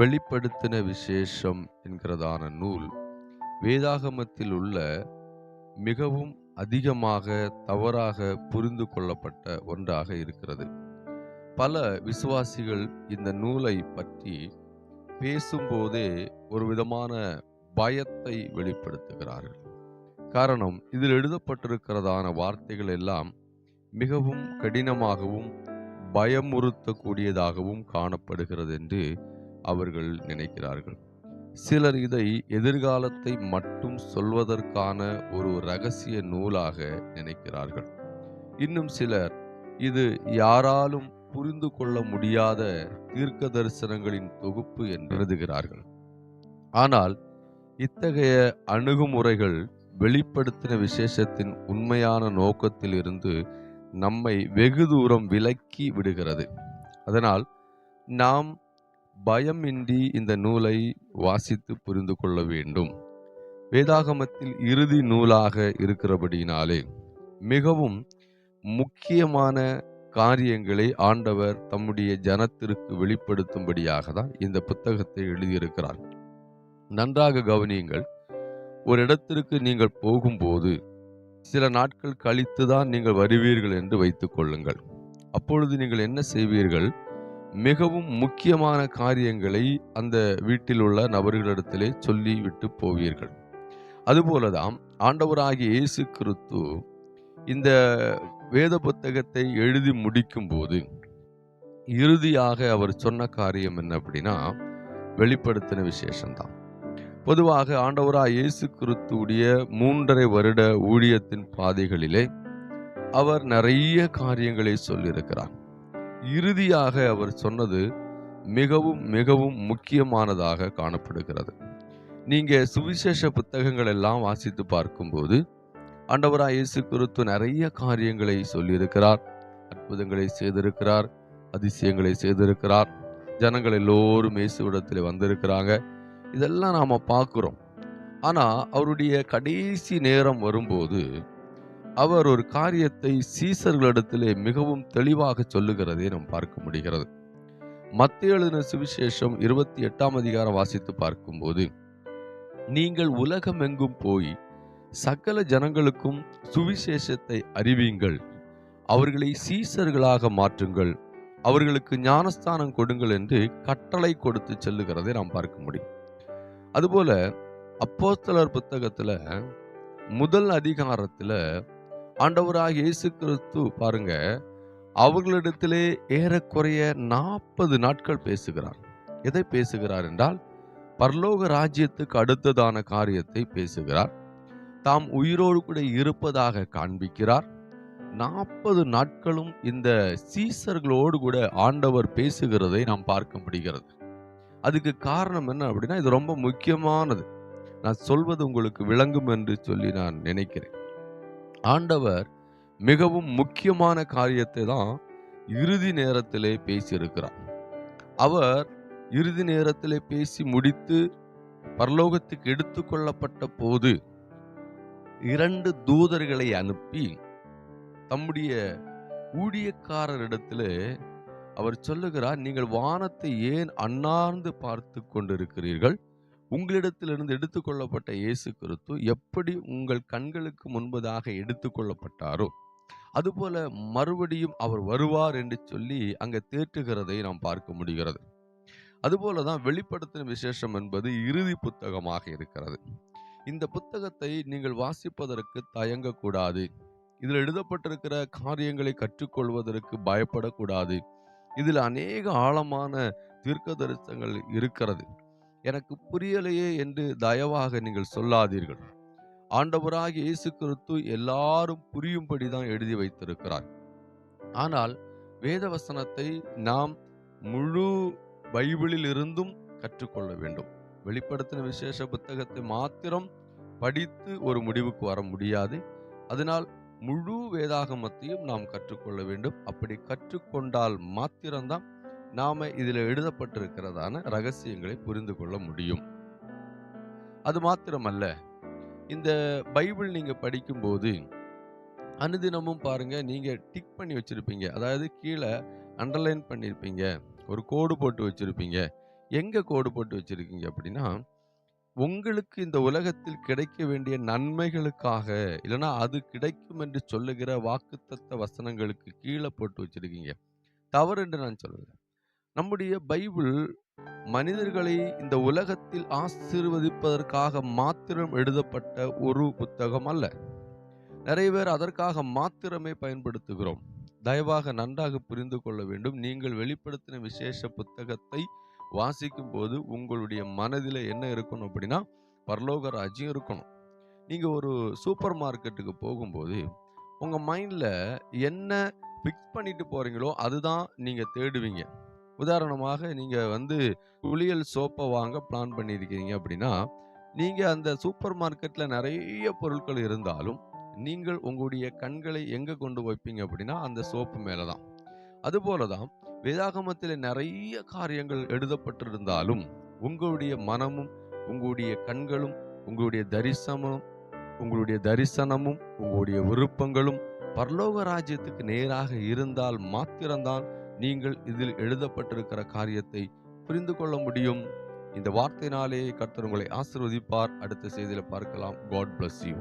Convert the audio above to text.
வெளிப்படுத்தின விசேஷம் என்கிறதான நூல் வேதாகமத்தில் உள்ள மிகவும் அதிகமாக தவறாக புரிந்து கொள்ளப்பட்ட ஒன்றாக இருக்கிறது. பல விசுவாசிகள் இந்த நூலை பற்றி பேசும்போதே ஒரு விதமான பயத்தை வெளிப்படுத்துகிறார்கள். காரணம் இதில் எழுதப்பட்டிருக்கிறதான வார்த்தைகள் எல்லாம் மிகவும் கடினமாகவும் பயமுறுத்தக்கூடியதாகவும் காணப்படுகிறது என்று அவர்கள் நினைக்கிறார்கள். சிலர் இதை எதிர்காலத்தை மட்டும் சொல்வதற்கான ஒரு ரகசிய நூலாக நினைக்கிறார்கள். இன்னும் சிலர் இது யாராலும் புரிந்து கொள்ள முடியாத தீர்க்க தரிசனங்களின் தொகுப்பு என்று எழுதுகிறார்கள் ஆனால் இத்தகைய அணுகுமுறைகள் வெளிப்படுத்தின விசேஷத்தின் உண்மையான நோக்கத்தில் இருந்து நம்மை வெகு தூரம் விலக்கி விடுகிறது. அதனால் நாம் பயமின்றி இந்த நூலை வாசித்து புரிந்து கொள்ள வேண்டும். வேதாகமத்தில் இறுதி நூலாக இருக்கிறபடியினாலே மிகவும் முக்கியமான காரியங்களை ஆண்டவர் தம்முடைய ஜனத்திற்கு வெளிப்படுத்தும்படியாக தான் இந்த புத்தகத்தை எழுதியிருக்கிறார். நன்றாக கவனியுங்கள் ஒரு இடத்திற்கு நீங்கள் போகும்போது சில நாட்கள் கழித்து தான் நீங்கள் வருவீர்கள் என்று வைத்துக் கொள்ளுங்கள். அப்பொழுது நீங்கள் என்ன செய்வீர்கள்? மிகவும் முக்கியமான காரியங்களை அந்த வீட்டில் உள்ள நபர்களிடத்திலே சொல்லிவிட்டு போவீர்கள். அதுபோலதான் ஆண்டவராகிய இயேசு கிறிஸ்து இந்த வேத புத்தகத்தை எழுதி முடிக்கும் போது இறுதியாக அவர் சொன்ன காரியம் என்ன அப்படின்னா வெளிப்படுத்தின விசேஷம்தான். பொதுவாக ஆண்டவராக இயேசு கிறிஸ்துடைய மூன்றரை வருட ஊழியத்தின் பாதைகளிலே அவர் நிறைய காரியங்களை சொல்லியிருக்கிறார். இறுதியாக அவர் சொன்னது மிகவும் மிகவும் முக்கியமானதாக காணப்படுகிறது. நீங்க சுவிசேஷ புத்தகங்கள் எல்லாம் வாசித்து பார்க்கும்போது ஆண்டவராய் இயேசு கிறிஸ்து நிறைய காரியங்களை சொல்லியிருக்கிறார். அற்புதங்களை செய்திருக்கிறார் அதிசயங்களை செய்திருக்கிறார். ஜனங்கள் எல்லோரும் இயேசுவிடத்தில் வந்திருக்கிறாங்க. இதெல்லாம் நாம பார்க்குறோம். ஆனா அவருடைய கடைசி நேரம் வரும்போது அவர் ஒரு காரியத்தை சீசர்களிடத்திலே மிகவும் தெளிவாக சொல்லுகிறதை நாம் பார்க்க முடிகிறது. மத்திய எழுதின சுவிசேஷம் இருபத்தி எட்டாம் அதிகாரம் வாசித்து பார்க்கும்போது நீங்கள் உலகம் எங்கும் போய் சகல ஜனங்களுக்கும் சுவிசேஷத்தை அறிவியுங்கள். அவர்களை சீசர்களாக மாற்றுங்கள். அவர்களுக்கு ஞானஸ்தானம் கொடுங்கள் என்று கட்டளை கொடுத்து செல்லுகிறதை நாம் பார்க்க முடியும். அதுபோல அப்போஸ்தலர் புத்தகத்தில் முதல் அதிகாரத்தில் ஆண்டவராக இயேசு கிறிஸ்து பாருங்க அவர்களிடத்திலே ஏறக்குறைய நாற்பது நாட்கள் பேசுகிறார். எதை பேசுகிறார் என்றால் பரலோக ராஜ்யத்துக்கு அடுத்ததான காரியத்தை பேசுகிறார். தாம் உயிரோடு கூட இருப்பதாக காண்பிக்கிறார். நாற்பது நாட்களும் இந்த சீசர்களோடு கூட ஆண்டவர் பேசுகிறதை நாம் பார்க்க முடிகிறது. அதுக்கு காரணம் என்ன அப்படின்னா இது ரொம்ப முக்கியமானது. நான் சொல்வது உங்களுக்கு விளங்கும் என்று சொல்லி நான் நினைக்கிறேன். ஆண்டவர் மிகவும் முக்கியமான காரியத்தை தான் இறுதி நேரத்திலே பேசியிருக்கிறார். அவர் இறுதி நேரத்திலே பேசி முடித்து பரலோகத்துக்கு எடுத்துக்கொள்ளப்பட்ட போது இரண்டு தூதர்களை அனுப்பி தம்முடைய ஊழியக்காரரிடத்தில் அவர் சொல்லுகிறார் நீங்கள் வானத்தை ஏன் அண்ணார்ந்து பார்த்து கொண்டிருக்கிறீர்கள்? உங்களிடத்திலிருந்து எடுத்துக்கொள்ளப்பட்ட இயேசு கிறிஸ்து எப்படி உங்கள் கண்களுக்கு முன்பதாக எடுத்துக்கொள்ளப்பட்டாரோ அதுபோல மறுபடியும் அவர் வருவார் என்று சொல்லி அங்கே தேற்றுகிறதை நாம் பார்க்க முடிகிறது. அதுபோல தான் வெளிப்படுத்தின விசேஷம் என்பது இறுதி புத்தகமாக இருக்கிறது. இந்த புத்தகத்தை நீங்கள் வாசிப்பதற்கு தயங்கக்கூடாது. இதில் எழுதப்பட்டிருக்கிற காரியங்களை கற்றுக்கொள்வதற்கு பயப்படக்கூடாது. இதில் அநேக ஆழமான தீர்க்க தரிசனங்கள் இருக்கிறது. எனக்கு புரியலையே என்று தயவாக நீங்கள் சொல்லாதீர்கள். ஆண்டவராக இயேசு கிறிஸ்து எல்லாரும் புரியும்படி தான் எழுதி வைத்திருக்கிறார். ஆனால் வேதவசனத்தை நாம் முழு பைபிளில் இருந்தும் கற்றுக்கொள்ள வேண்டும். வெளிப்படுத்தின விசேஷ புத்தகத்தை மாத்திரம் படித்து ஒரு முடிவுக்கு வர முடியாது. அதனால் முழு வேதாகமத்தையும் நாம் கற்றுக்கொள்ள வேண்டும். அப்படி கற்றுக்கொண்டால் மாத்திரம்தான் நாம இதில் எழுதப்பட்டிருக்கிறதான ரகசியங்களை புரிந்து கொள்ள முடியும். அது மாத்திரமல்ல இந்த பைபிள் நீங்க படிக்கும்போது அனுதினமும் பாருங்க நீங்க டிக் பண்ணி வச்சிருப்பீங்க. அதாவது கீழே அண்டர்லைன் பண்ணியிருப்பீங்க ஒரு கோடு போட்டு வச்சிருப்பீங்க. எங்க கோடு போட்டு வச்சிருக்கீங்க அப்படின்னா, உங்களுக்கு இந்த உலகத்தில் கிடைக்க வேண்டிய நன்மைகளுக்காக, இல்லைன்னா அது கிடைக்கும் என்று சொல்லுகிற வாக்குத்தத்த வசனங்களுக்கு கீழே போட்டு வச்சிருக்கீங்க. தவறு என்று நான் சொல்லலை. நம்முடைய பைபிள் மனிதர்களை இந்த உலகத்தில் ஆசீர்வதிப்பதற்காக மாத்திரம் எழுதப்பட்ட ஒரு புத்தகம் அல்ல. நிறைய பேர் அதற்காக மாத்திரமே பயன்படுத்துகிறோம். தயவாக நன்றாக புரிந்து கொள்ள வேண்டும். நீங்கள் வெளிப்படுத்தின விசேஷ புத்தகத்தை வாசிக்கும்போது உங்களுடைய மனதில் என்ன இருக்கணும் அப்படின்னா, பரலோக ராஜ்யம் இருக்கணும். நீங்கள் ஒரு சூப்பர் மார்க்கெட்டுக்கு போகும்போது, உங்கள் மைண்டில் என்ன ஃபிக்ஸ் பண்ணிட்டு போகிறீங்களோ அதுதான் நீங்கள் தேடுவீங்க. உதாரணமாக நீங்கள் வந்து குளியல் சோப்பை வாங்க பிளான் பண்ணியிருக்கீங்க அப்படின்னா, நீங்கள் அந்த சூப்பர் மார்க்கெட்டில் நிறைய பொருட்கள் இருந்தாலும், நீங்கள் உங்களுடைய கண்களை எங்கே கொண்டு வைப்பீங்க அப்படின்னா, அந்த சோப்பு மேலே தான். அதுபோல தான் வேதாகமத்தில் நிறைய காரியங்கள் எழுதப்பட்டிருந்தாலும், உங்களுடைய மனமும், உங்களுடைய கண்களும், உங்களுடைய தரிசனமும் உங்களுடைய தரிசனமும், உங்களுடைய விருப்பங்களும் பரலோக ராஜ்யத்துக்கு நேராக இருந்தால் மாத்திரம்தான் நீங்கள் இதில் எழுதப்பட்டிருக்கிற காரியத்தை புரிந்து கொள்ள முடியும். இந்த வார்த்தையினாலே கர்த்தர் உங்களை ஆசிர்வதிப்பார் அடுத்த செய்தியில் பார்க்கலாம். God bless you.